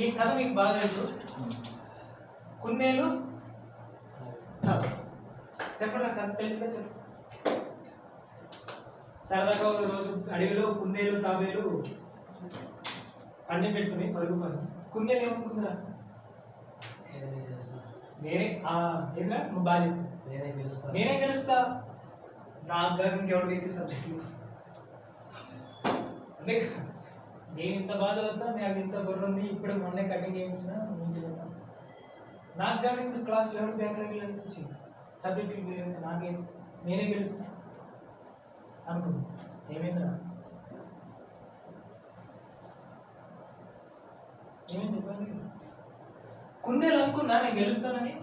ఈ కథ మీకు బాగా తెలుసు. కుందేలు తాబేలు. చెప్పండి కథ తెలుసుగా చెప్పు. సరదాగా ఒక రోజు అడవిలో కుందేలు తాబేలు పందెం పెట్టుకుని పరుగు పని కుందేలు ఏమనుకుందిరా నేనే ఆ ఏంద్రా? నువ్వు బాగా నేనే గెలుస్తా. నేనే గెలుస్తా? నాకు కానీ ఇంకెవరికి సబ్జెక్టులు? అంతే. నేను ఇంత బాగా చదువుతా నాకు ఇంత బుర్ర ఉంది ఇప్పుడు మొన్నే కటింగ్ చేయించిన నీకు కానీ ఇంకా క్లాస్ లెవెన్ బ్యాక్ లెవెల్ వచ్చింది? సబ్జెక్ట్ నాకేం నేనే గెలుస్తా అనుకుంది. ఏమైందిరా? ఏమైంది? చెప్పండి కుందేలు అనుకున్నా నేను గెలుస్తానని?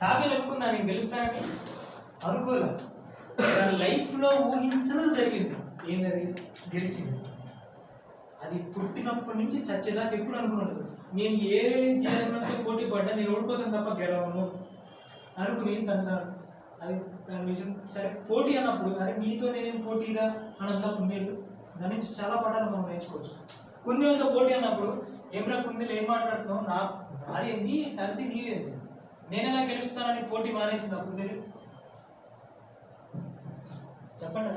తాబేలు అనుకున్నా నేను గెలుస్తానని? అనుకోలే. లైఫ్లో ఊహించడం జరిగింది. ఏంటది గెలిచింది. అది పుట్టినప్పటి నుంచి చచ్చేదాకా ఎప్పుడు అనుకున్నాడు? నేను ఏ జీవనంతో పోటీ పడ్డా నేను ఓడిపోతాను తప్ప గెలవను అనుకుని తన్నాడు అది దాని విషయం. సరే పోటీ అన్నప్పుడు అరే నీతో నేనేం పోటీరా అని అంతా కుందేళ్ళు దాని నుంచి చాలా పాఠాలు మనం నేర్చుకోవచ్చు. కుందేలతో పోటీ అన్నప్పుడు ఏమరా కుందేలు ఏం మాట్లాడుతున్నావు? నా నాది ఏంది? సర్ది నీదేంది నేను ఎలా గెలుస్తానని పోటీ మానేసింది ఆ కుందేలు? చెప్పండి.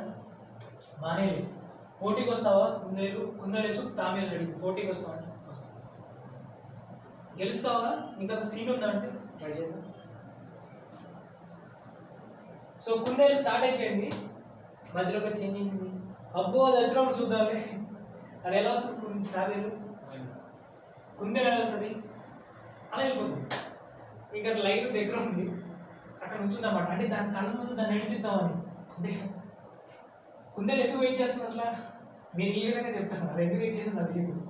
మానేది పోటీకి వస్తావా కుందేలు కుందేలు వచ్చి తామేలు అడిగి. పోటీకి వస్తావా అంటే వస్తా గెలుస్తావా? నీకు అంత సీన్ ఉందా అంటే ట్రై చేద్దాం. సో కుందేలు స్టార్ట్ అయిపోయింది. మధ్యలో ఒక చేంజ్ చేసింది? అబ్బో అది వచ్చినప్పుడు చూద్దాంలే. అది ఎలా వస్తుంది? తామేలు. కుందేలు ఎలా వెళ్తుంది అలా వెళ్ళిపోతుంది. ఇంకా లైన్ దగ్గర ఉంది. అక్కడ ఉంచుందన్నమాట అంటే దాని కళ్ళ ముందు దాన్ని నడిపిద్దామని. అంటే కుందేలు ఎందుకు వెయిట్ చేస్తుంది అసలు? మీరు ఈ విధంగా చెప్తాను అది ఎందుకు వెయిట్ చేసింది నాకు తెలియదు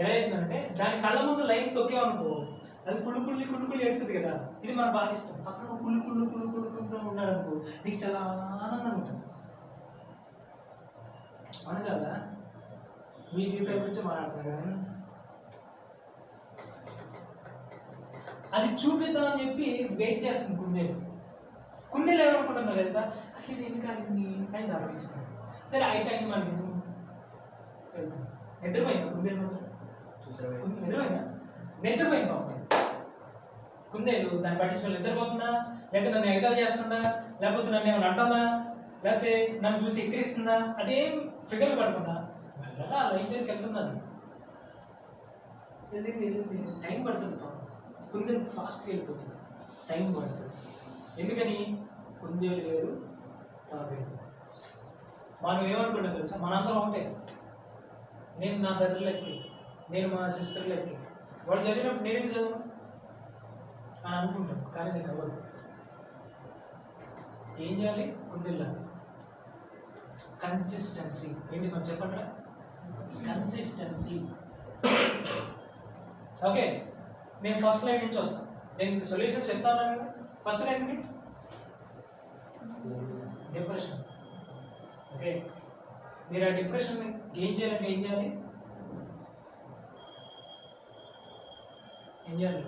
ఎలా చెప్తానంటే దాని కళ్ళ ముందు లైన్ తొక్కేమనుకో అది కుళ్ళు కుళ్ళి కుళ్ళు కుళ్ళి ఎడుతుంది కదా. ఇది మనకు బాగా ఇష్టం. పక్కన కుళ్ళు కుళ్ళు కుళ్ళు కుళ్ళు కుళ్ళు ఉన్నాడు అనుకో నీకు చాలా ఆనందంగా ఉంటుంది. అవును కదా మీ జీవితం గురించి మాట్లాడుతున్నా కదా అది చూపిద్దామని చెప్పి వెయిట్ చేస్తుంది కుందేలు. కుందేలు ఏమనుకుంటున్నా తెలుసా? అసలు ఇది ఎందుకు అది అని ఆలోచించుకున్నాను సరే అయితే అయింది? వెళ్తాం. నిద్రపోయిందా? కుందేలు నిద్రపోయిందా. నిద్రపోయింది? పాపం కుందేలు దాన్ని పట్టించుకొని నిద్రపోతుందా? లేకపోతే నన్ను ఎగతాలు చేస్తుందా? లేకపోతే నన్ను ఏమైనా అంటుందా? లేకపోతే నన్ను చూసి ఎక్కిరిస్తుందా? అదేం ఫిగర్ పడకుండా మెల్లగా ఆ లైన్ దగ్గరికి వెళ్తుంది అది వెళ్ళింది వెళ్ళింది టైం పడుతుంది కుందేలు ఫాస్ట్గా వెళ్ళిపోతుంది. టైం పడుతుంది. ఎందుకని? కుందేలు వేరు తాబేలు మనం ఏమనుకుంటాం తెలుసా? మనందరం ఒకటే. నేను నా బ్రదర్ నేను మా సిస్టర్లెక్కి వాళ్ళు చదివినప్పుడు నేను చదువు అని అనుకుంటాం కానీ నీకు అవ్వదు ఏం చేయాలి? కుందిల్లా కన్సిస్టెన్సీ ఏంటి మనం చెప్పండి కన్సిస్టెన్సీ ఓకే నేను ఫస్ట్ లైన్ నుంచి వస్తాను నేను సొల్యూషన్స్ చెప్తాను ఫస్ట్ లైన్ ఓకే. మీరు ఆ డిప్రెషన్ గెయిన్ చేయాలంటే ఏం చేయాలి? ఏం చేయాలి?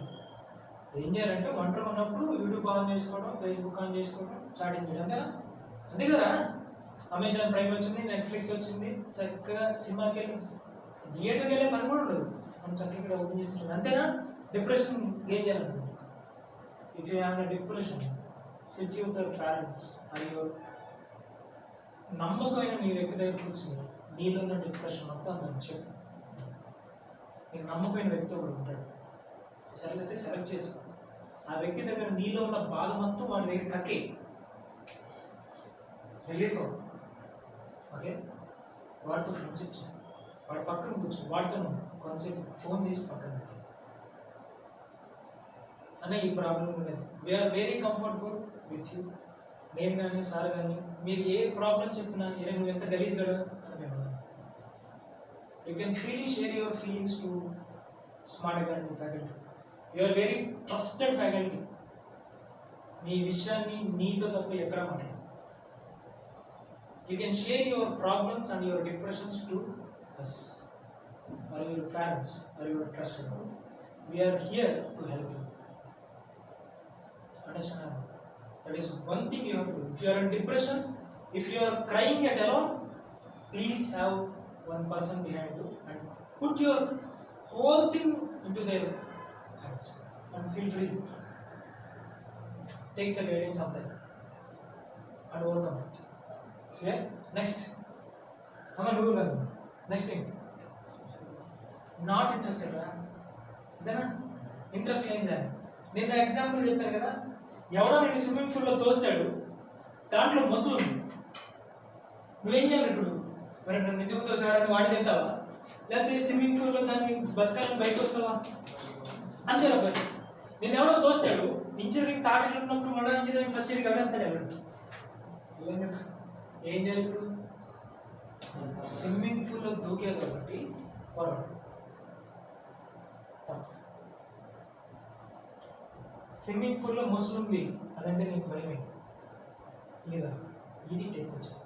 ఏం చేయాలంటే వంట ఉన్నప్పుడు యూట్యూబ్ ఆన్ చేసుకోవడం ఫేస్బుక్ ఆన్ చేసుకోవడం చాటింగ్ చేయడం అంతేనా? అంతే కదా? అమెజాన్ ప్రైమ్ వచ్చింది నెట్ఫ్లిక్స్ వచ్చింది చక్కగా సినిమాకి వెళ్ళి థియేటర్కి వెళ్ళే పని కూడా ఉండదు. మనం చక్కగా ఇక్కడ ఓపెన్ చేసుకుంటాం అంతేనా? డిప్రెషన్ గెయిన్ చేయాలనుకుంటున్నాం. If you have depression sit with your parents and your నమ్మకమైన నీ వ్యక్తి దగ్గర కూర్చుని నీలో ఉన్న డిప్రెషన్ మొత్తం అంత చెప్పు. నీకు నమ్మకమైన వ్యక్తి ఒకడు ఉంటాడు. సరైతే సెలెక్ట్ చేసుకో. ఆ వ్యక్తి దగ్గర నీలో ఉన్న బాధ మొత్తం వాడి దగ్గర కక్కే. రిలీఫ్ ఓకే వాడితో ఫ్రెండ్షిప్ చేయి. వాడి పక్కన కూర్చో. వాడితో కొంచెం ఫోన్ తీసి పక్కన అనే ఈ ప్రాబ్లం ఉండేది where very comfortable with you నేను కానీ సార్ కానీ మీరు ఏ ప్రాబ్లం చెప్పినా ఏ నువ్వు ఎంత గలీజ్ గడు అని you can freely share your feelings to smart academy faculty you are very trusted faculty నీ విషయాన్ని నీతో తప్ప ఎక్కడ మాట్లాడు you can share your problems and your depressions to us are your fans are your trusted we are here to help you understand that is one thing you have to do if you are in depression if you are crying at alone please have one person behind you and put your whole thing into there and and feel free take the guidance of that and overcome it next next come on Google next thing not interested అంతేనా interest లేనిదా నిన్న example చెప్పాను కదా ఎవడో నేను swimming పూల్లో తోస్తాడు దాంట్లో మొసలు నువ్వేం చేయాలి ఇప్పుడు? మరి నన్ను ఎందుకు తోసాడని వాడి తింటావా? లేకపోతే స్విమ్మింగ్ పూల్లో దాన్ని బతకాలని బయటకు వస్తావా? అంతే అబ్బాయి నేను ఎవడో తోస్తాడు ఇంజనీరింగ్ థర్డ్ ఇయర్ ఉన్నప్పుడు మళ్ళీ ఇంజనీరింగ్ ఫస్ట్ ఇయర్కి అవి అంతాడు ఎవడు కదా? ఏం చేయాలి? ఇప్పుడు? స్విమ్మింగ్ పూల్లో దూకేది కాబట్టి పోరాడు. స్విమ్మింగ్ పూల్లో ముసలుంది అదంటే నీకు భయమే. లేదా? ఇది టెక్ వచ్చాను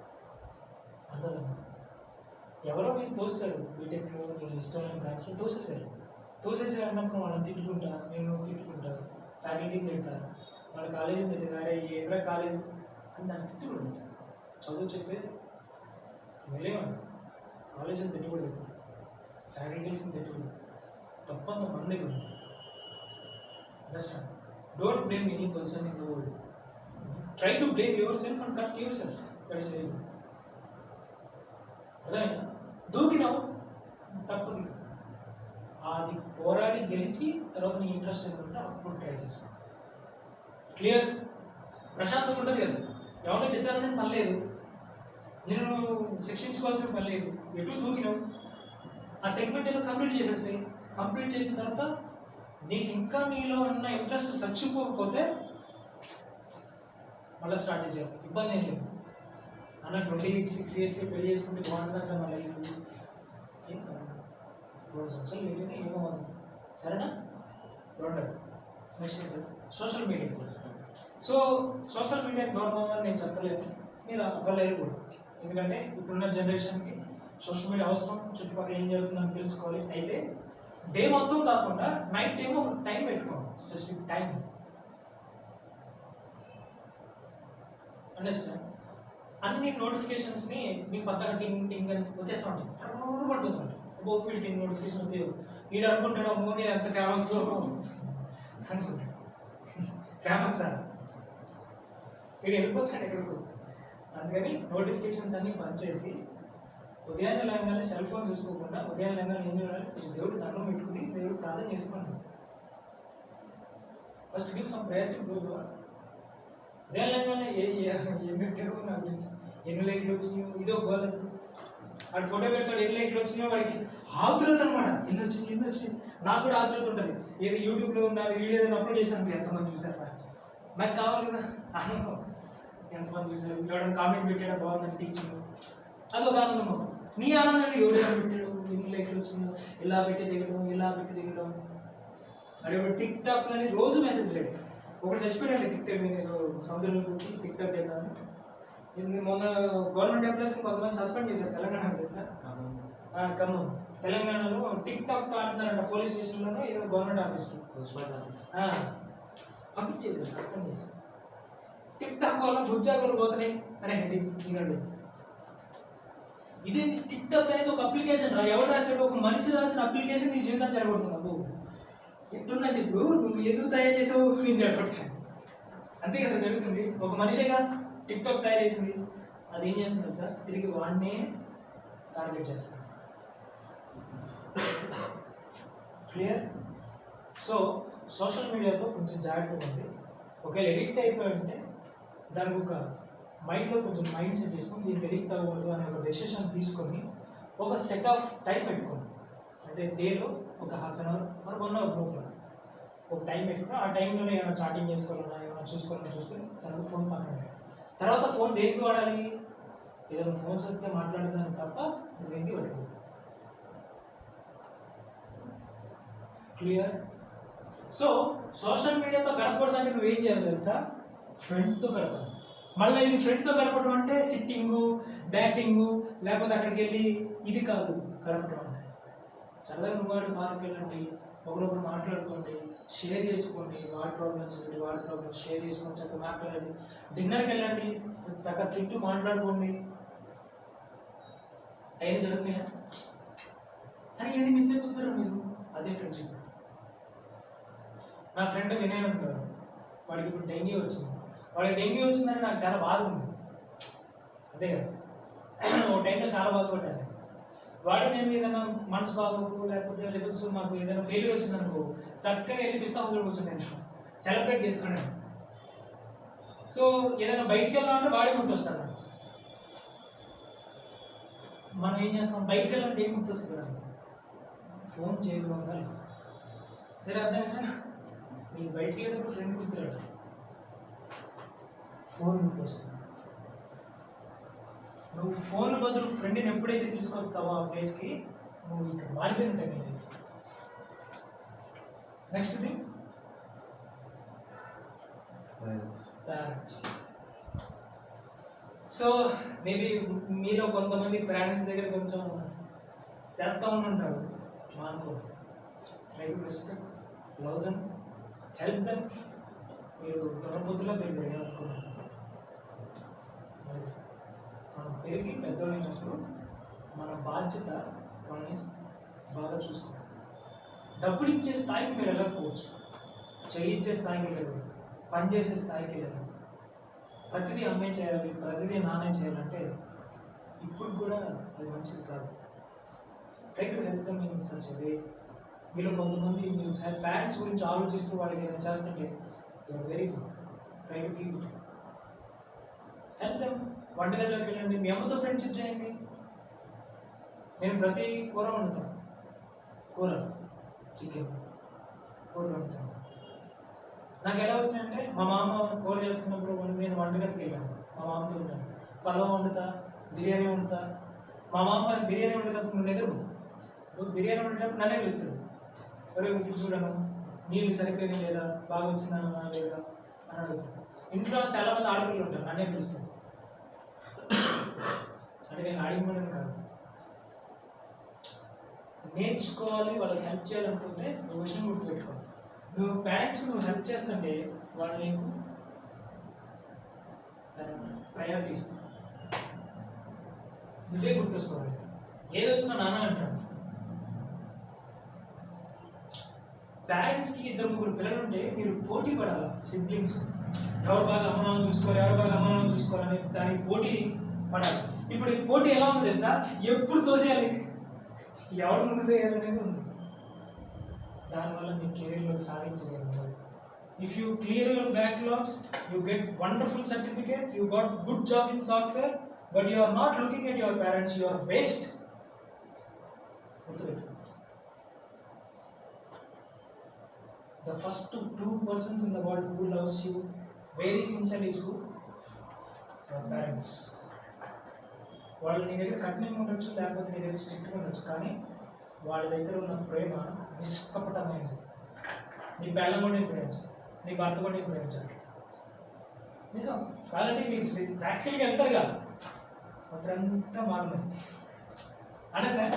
ఎవరో మీరు తోస్తారు బీటెక్లో మీరు ఇష్టమైన బ్రాంచ్లో తోసేసారు తోసేసారు అన్నప్పుడు వాళ్ళని తిట్టుకుంటా నేను తిట్టుకుంటా ఫ్యాకల్టీని తిడతా వాళ్ళ కాలేజీని తిట్టారు అరే ఎక్కడ కాలేజ్ అని దాన్ని తిట్టుకుంటా. చదువు చెప్పే వెళ్ళేవాడు. కాలేజీని తిట్టుకోలేదు. ఫ్యాకల్టీస్ని తిట్టుకోలేదు. తప్పంత మంది దగ్గర understand don't blame any person in the world try to blame yourself and correct yourself that అదే దూకినావు తప్పు నీకు. అది పోరాడి గెలిచి తర్వాత నీ ఇంట్రెస్ట్ ఏంటంటే అప్పుడు ట్రై చేసుకో క్లియర్ ప్రశాంతంగా ఉంటుంది కదా. ఎవరిని తిట్టాల్సిన పని లేదు. నేను శిక్షించుకోవాల్సిన పని లేదు. ఎటు దూకినావు? ఆ సెగ్మెంట్ ఏదో కంప్లీట్ చేసేసి కంప్లీట్ చేసిన తర్వాత నీకు ఇంకా మీలో ఉన్న ఇంట్రెస్ట్ చచ్చిపోకపోతే మళ్ళీ స్టార్ట్ చేసేయాలి ఇబ్బంది ఏం లేదు. అన్న ట్వంటీ సిక్స్ ఇయర్స్ పెళ్ళి చేసుకుంటే బాగుంటుందంట నా లైఫ్ ఏం కాదు. రెండు సంవత్సరాలు ఏమో సరేనా? రెండు. Next social media so social media దూరం నేను చెప్పలేదు. మీరు అవ్వలేరు కూడా. ఎందుకంటే ఇప్పుడున్న జనరేషన్కి సోషల్ మీడియా అవసరం. చుట్టుపక్కల ఏం జరుగుతుందని తెలుసుకోవాలి. అయితే డే మొత్తం కాకుండా నైట్ టైం ఒక టైం పెట్టుకోండి స్పెసిఫిక్ టైం అండర్స్టాండ్ అన్ని నోటిఫికేషన్స్ని మీకు పద్దగా టింగ్ టింగ్ అని వచ్చేస్తూ ఉంటాయి. పడుతుంటాయి ఓ వీడికి నోటిఫికేషన్ వస్తే వీడు అనుకుంటాడు అమ్మో నేను ఎంత ఫేమస్ అనుకుంటాడు. Famous sir. వీడు వెళ్ళిపోతాడు ఎక్కడికి. అందుకని నోటిఫికేషన్స్ అన్ని బంద్ చేసి ఉదయాన్నే లేగానే సెల్ ఫోన్ చూసుకోకుండా ఉదయాన్నే లేగానే ఏం చేయాలి దేవుడు దండం పెట్టుకుని దేవుడు ప్రార్థన చేసుకోండి. First give some priority to God ఉదయం లేగానే ఏ ఏ- నాకు ఎన్ని లైట్లు వచ్చినాయో ఇదో గోల్. వాడు ఫోటో పెడతాడు ఎన్ని లైట్లు వచ్చినాయో వాడికి ఆతురత అనమాట ఎన్ని వచ్చింది ఎన్ని వచ్చింది నాకు కూడా ఆతురత ఉంటుంది. ఏది యూట్యూబ్లో ఉన్నది వీడియో ఏదైనా అప్లోడ్ చేశాను ఎంతమంది చూసారా నాకు కావాలి కదా. ఆనందం ఎంతమంది చూసారు ఎవడైనా కామెంట్ పెట్టాడా? బాగుందని టీచింగ్ అదొక ఆనందం నీ ఆనందం ఏంటి? ఎవడైనా పెట్టాడు ఎన్ని లైట్లు వచ్చినాయో ఇలా పెట్టి దిగడం ఇలా పెట్టి దిగడం. మరి ఇప్పుడు టిక్ టాక్ అని రోజు మెసేజ్ లేదు ఒకటి చచ్చిపోయాడు టిక్ టాక్ నేను సముద్రంలో దూకి టిక్ టాక్ చేద్దామని. ఇది మొన్న గవర్నమెంట్ ఎంప్లాయీస్ కొంతమంది సస్పెండ్ చేశారు. తెలంగాణ తెలుసా? ఖమ్మం. తెలంగాణలో టిక్ టాక్తో ఆడుతున్నారంట పోలీస్ స్టేషన్లోనూ ఏదో గవర్నమెంట్ ఆఫీస్లో. పంపించేసారు సస్పెండ్ చేసి టిక్ టాక్ వల్ల ఉద్యోగాలు పోతున్నాయి. అరే ఇదండి ఇదేంటి టిక్ టాక్ అనేది ఒక అప్లికేషన్ రా. ఎవరు రాశాడు ఒక మనిషి రాసిన అప్లికేషన్ నీ జీవితం చెడగొడుతున్నావు అబ్బో. ఎట్లుందంటే ఇప్పుడు నువ్వు ఎందుకు తయారు చేసావు నేను చెడగొట్టాను అంతే కదా జరుగుతుంది. ఒక మనిషిగా టిక్ టాక్ తయారు చేసింది. అది ఏం చేస్తుంది సార్ తిరిగి వాడినే టార్గెట్ చేస్తాను క్లియర్ సో సోషల్ మీడియాతో కొంచెం జాగ్రత్తగా ఉంది ఒకవేళ ఎడిక్ట్ అయిపోయి ఉంటే దానికి ఒక మైండ్లో కొంచెం మైండ్ సెట్ చేసుకొని దీనికి ఎడిక్ట్ అవ్వకూడదు అనే ఒక డెసిషన్ తీసుకొని ఒక సెట్ ఆఫ్ టైం పెట్టుకోండి. అంటే డేలో ఒక హాఫ్ అన్ అవర్ మరి వన్ అవర్ గ్రూప్లో. ఒక టైం పెట్టుకుని ఆ టైంలో ఏమైనా చాటింగ్ చేసుకోవాలన్నా ఏమైనా చూసుకోవాలన్నా చూసుకొని తర్వాత ఫోన్ పక్కన తర్వాత ఫోన్ దేనికి వాడాలి? ఏదైనా ఫోన్స్ వస్తే మాట్లాడదాన్ని తప్ప దేనికి పట్టుకోవాలి క్లియర్? సో సోషల్ మీడియాతో గడపకూడదంటే నువ్వేం చేయాలి తెలుసా? ఫ్రెండ్స్తో గడపాలి. మళ్ళీ ఇది ఫ్రెండ్స్తో గడపడం అంటే సిట్టింగు బ్యాటింగు లేకపోతే అక్కడికి వెళ్ళి ఇది కాదు గడపడం అంటే. సరదాగా నువ్వు పార్క్ వెళ్ళండి ఒకరొకరు మాట్లాడుకోండి షేర్ చేసుకోండి వాడి ప్రాబ్లమ్స్ ఏంటి వాడి ప్రాబ్లమ్స్ షేర్ చేసుకొని చక్కగా మాట్లాడండి. డిన్నర్కి వెళ్ళండి చక్కగా తింటూ మాట్లాడుకోండి. టైం జరుగుతున్నాయా అరే ఏది మిస్ అయిపోతున్నారు మీరు? అదే ఫ్రెండ్షిప్ నా ఫ్రెండ్ వినయ్ ఉంటాడు వాడికి ఇప్పుడు డెంగ్యూ వచ్చింది. వాడికి డెంగ్యూ వచ్చిందని నాకు చాలా బాధ ఉంది అదే కదా. ఓ టైంలో చాలా బాధపడ్డాను. వాడు నేను ఏదైనా మనసు బాగోకు లేకపోతే రిజల్ట్స్ మాకు ఏదైనా ఫెయిల్యూర్ వచ్చిందనుకో చక్కగా వెళ్ళి పిస్తా హౌస్లో కూర్చుని సెలబ్రేట్ చేసుకున్నాను. సో ఏదైనా బయటికి వెళ్దామంటే వాడే గుర్తొస్తాడు. మనం ఏం చేస్తాం? బయటికి వెళ్ళాలంటే ఏం గుర్తొస్తుంది ఫోన్ చేయకుండా ఉండాలి. సరే అర్థం నీకు బయటికి వెళ్ళినప్పుడు ఫ్రెండ్ గుర్తురాడు. ఫోన్ గుర్తొస్తుంది నువ్వు ఫోన్ బదులు ఫ్రెండ్ని ఎప్పుడైతే తీసుకొస్తావో ఆ ప్లేస్కి నువ్వు ఇక్కడ మారిపోయినట్టే life next thing parents so maybe మీలో కొంతమంది పేరెంట్స్ దగ్గర కొంచెం చేస్తూ ఉంటారు మా అనుకో try to respect love them help them మీరు దొరబుద్ధిలో పెరిగారు అనుకున్నాను మరి మనం పెరిగి పెద్దోళ్ళైనప్పుడు మన బాధ్యత మనల్ని బాగా చూసుకోవాలి. డబ్బులు ఇచ్చే స్థాయికి మీరు వెళ్ళకపోవచ్చు. చెయ్యి ఇచ్చే స్థాయికి లేదు పని చేసే స్థాయికి లేదు ప్రతిదీ అమ్మే చేయాలి ప్రతిదీ నానే చేయాలంటే ఇప్పుడు కూడా అది మంచిది కాదు. Try to help them in such way మీలో కొంతమంది మీరు పేరెంట్స్ గురించి ఆలోచిస్తూ వాళ్ళకి ఏదైనా చేస్తుంటే you are very good try to keep it help వంటగదిలోకి వెళ్ళండి. మీ అమ్మతో ఫ్రెండ్షిప్ చేయండి. నేను ప్రతి కూర వండుతాను. కూర చికెన్ కూర వండుతాను. నాకు ఎలా వచ్చిందంటే మా మామ కూర చేసుకున్నప్పుడు నేను వంటగదికి వెళ్ళాను. మా మామతో ఉంటాను పలవ వండుతా బిర్యానీ వండుతా. మా మామ బిర్యానీ వండేటప్పుడు నేను ఎదురు బిర్యానీ వండేటప్పుడు నన్నే పిలుస్తాడు ఒరే చూడను. నీళ్ళు సరిపోయినా లేదా? బాగా వచ్చినా లేదా? అని అడుగుతాను ఇంట్లో చాలా మంది ఆడపిల్లలు ఉంటారు నన్నే పిలుస్తారు. అంటే నేను అడిగిపోయాను కాదు. నేర్చుకోవాలి వాళ్ళకి హెల్ప్ చేయాలనుకుంటే నువ్వు విషయం గుర్తుపెట్టుకో. నువ్వు పేరెంట్స్కి నువ్వు హెల్ప్ చేస్తుంటే వాళ్ళు నీకు ప్రయారిటీ ఇస్తారు. నువ్వే గుర్తొస్తావు. ఏది వచ్చినా నాన్న అంటాడు. పేరెంట్స్కి ఇద్దరు ముగ్గురు పిల్లలు ఉంటే మీరు పోటీ పడాలి సిబ్లింగ్స్ ఎవరు బాగా అమ్మనాలను చూసుకోవాలి ఎవరు బాగా అమ్మనాలను చూసుకోవాలని దానికి పోటీ పడాలి. ఇప్పుడు ఈ పోటీ ఎలా ఉంది తెలుసా? ఎప్పుడు తోసేయాలి? ఎవరు ముందు తోయాలనేది ఉంది. దానివల్ల మీ కెరీర్లో సాధించగలుగుతారు. If you clear your backlogs you get wonderful certificate you got good job in software but you are not looking at your parents you are waste the the first persons two persons in the world who loves you very sincerely is who? Parents వాళ్ళు నీ దగ్గర కఠినంగా ఉండొచ్చు లేకపోతే నీ దగ్గర స్ట్రిక్ట్గా ఉండొచ్చు కానీ వాళ్ళ దగ్గర ఉన్న ప్రేమ నిష్కపటమైనది. నీ పిల్లలు కూడా నేను ప్రేమించాలి నీ భర్త కూడా నేను ప్రేమించాను. నిజం. కాబట్టి మీకు ప్రాక్టికల్గా వెళ్తారు కదా. అప్పుడంతా మారుతుంది అంటే సార్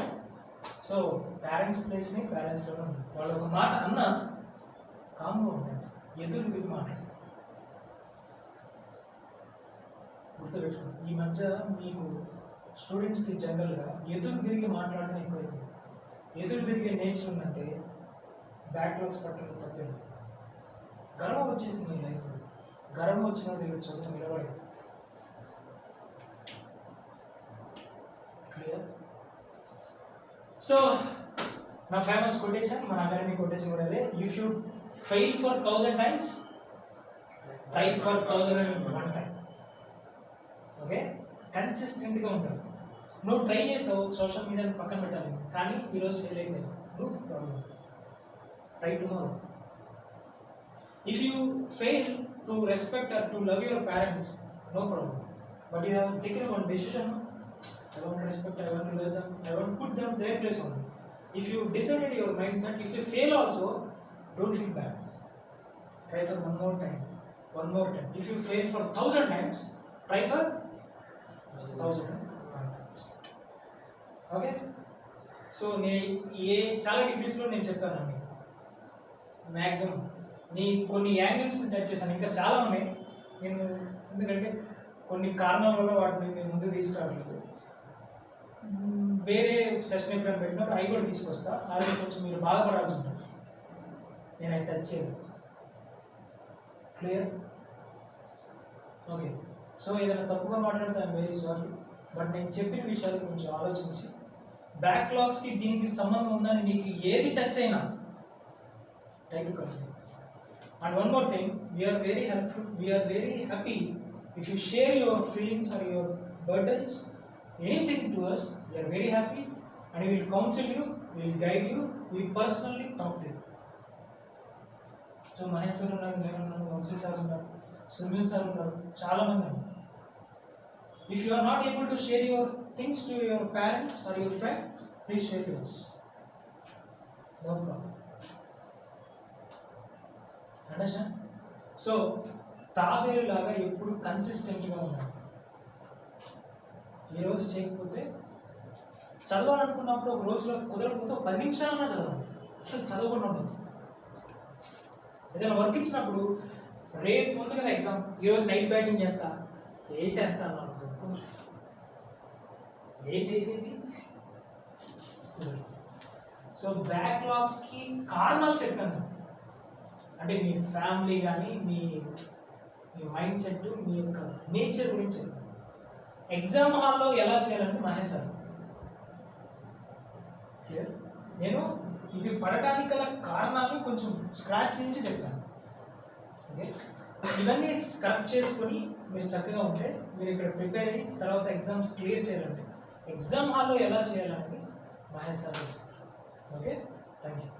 సో పేరెంట్స్ ప్లేస్ని పేరెంట్స్లోనే ఉంది. వాళ్ళు ఒక మాట అన్న కామ్గా ఉండండి. ఎదురు తిరిగి గుర్తుపెట్టుకోండి ఈ మధ్య మీకు స్టూడెంట్స్కి జనరల్గా ఎదురు తిరిగి మాట్లాడడం ఎక్కువైంది. ఎదురు తిరిగే నేచర్ ఉందంటే బ్యాక్లాగ్స్ పట్టడం తప్పేది గర్వం వచ్చేసింది మీ లైఫ్ గర్వం వచ్చిన దగ్గర చదువు నిలబడి. క్లియర్ సో నా ఫేమస్ కొటేషన్ మన అకాడమీ కొటేషన్ కూడా అదే. If you fail for thousand times try for thousand and one okay కన్సిస్టెంట్గా ఉంటావు నువ్వు ట్రై చేసావు సోషల్ మీడియాని పక్కన పెట్టాలి కానీ ఈరోజు ఫెయిల్ అయిపోయావు నువ్వు problem try tomorrow if you fail to respect or to love your parents no problem but you have taken one decision I want to respect, I want to love them, I want to put them their place only. If you decided your mindset, if you fail also, don't feel bad. Try for one more time, one more time. If you fail for thousand times, try okay so నే ఏ చాలా డిగ్రీస్లో నేను చెప్పాను అండి. Maximum నీ కొన్ని angles touch చేశాను. ఇంకా చాలా ఉన్నాయి. నేను ఎందుకంటే కొన్ని కారణాల వల్ల వాటిని నేను ముందు తీసుకురావట్లేదు వేరే సెషన్ ఎప్పుడైనా పెట్టినప్పుడు అవి కూడా తీసుకొస్తా. అది కొంచెం మీరు బాధపడాల్సి ఉంటుంది. నేను అవి టచ్ చేయను. క్లియర్ ఓకే సో ఏదైనా తప్పుగా మాట్లాడితే ఐఎమ్ వెరీ సారీ బట్ నేను చెప్పిన విషయాలు కొంచెం ఆలోచించి బ్యాక్లాగ్స్కి దీనికి సంబంధం ఉందని మీకు ఏది టచ్ అయినా try to continue and one more thing we are very helpful we are very happy if you share your feelings or your burdens anything to us we are very happy and will counsel you will guide you we personally talk to so Maheshwar ఉన్నారు నేను ఉన్నాను Vamsi sir ఉన్నారు Sunil sir ఉన్నారు చాలా మంది if you are not able to share your things to your parents or your friend please share yours no problem understand so తాబేలు లాగా ఎప్పుడు కన్సిస్టెంట్గా ఉన్నాడు ఏ రోజు చేయకపోతే చదవాలనుకున్నప్పుడు ఒక రోజులో కుదరకపోతే పది నిమిషాలన్నా చదవాలి. అసలు చదవకుండా ఉండదు. ఏదైనా వర్క్ ఇచ్చినప్పుడు రేపు ముందు కదా ఎగ్జామ్ ఈరోజు నైట్ బ్యాటింగ్ చేస్తా వేసేస్తాను ఏం చేసేది సో బ్యాక్లాగ్స్కి కారణాలు చెప్పాను. అంటే మీ ఫ్యామిలీ కానీ మీ మీ మైండ్ సెట్ మీ యొక్క నేచర్ గురించి చెప్పాను. ఎగ్జామ్ హాల్లో ఎలా చేయాలని మహేష్ సార్? నేను ఇవి పడడానికి గల కారణాలు కొంచెం స్క్రాచ్ నుంచి చెప్పాను. ఓకే ఇవన్నీ కరెక్ట్ చేసుకొని మీరు చక్కగా ఉంటే మీరు ఇక్కడ ప్రిపేర్ అయ్యి తర్వాత ఎగ్జామ్స్ క్లియర్ చేయాలంటే. ఎగ్జామ్ హాల్లో ఎలా చేయాలండి Mahesh sir okay thank you